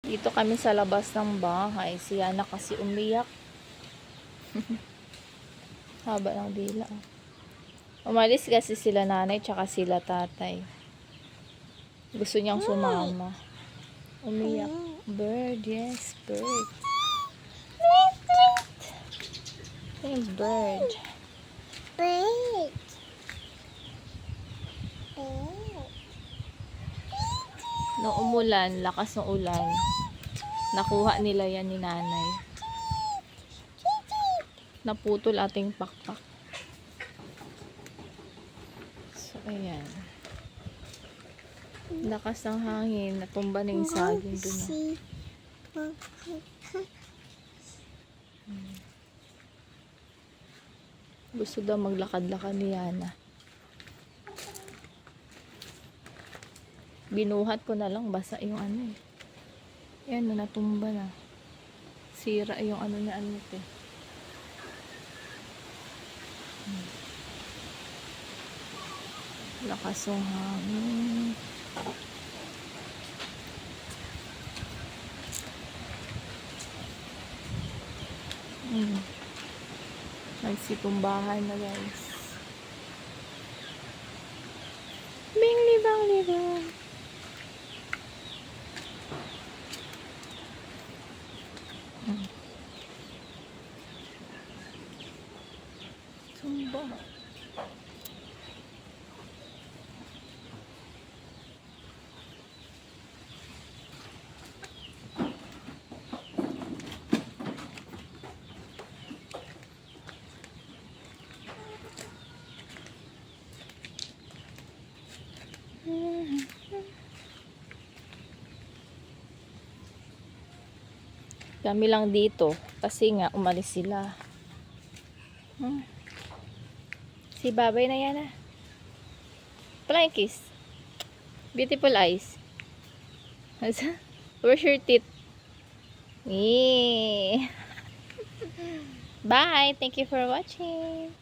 Dito kami sa labas ng bahay. Si Yana kasi umiyak. Haba ng dila. Umalis kasi sila nanay tsaka sila tatay. Gusto niyang sumama. Umiyak. Bird, yes, bird. Yung bird. Nung umulan, lakas ng ulan, nakuha nila yan ni nanay. Naputol ating pakpak. So, ayan. Lakas ng hangin, natumba na yung saging dun. oh. Gusto daw maglakad-lakad ni Yana. Binuhat ko na lang, basa yung ano eh. Yan, na natumba na. Sira yung ano na ano eh. Hmm. Lakas ng hangin. Mm. Nagsitumbahan na guys. Bing libang libang. Tumba. Kami lang dito kasi nga umalis sila. Hmm. Si babay na yan ah. Flying. Beautiful eyes. Where's your teeth? Eh. Bye. Thank you for watching.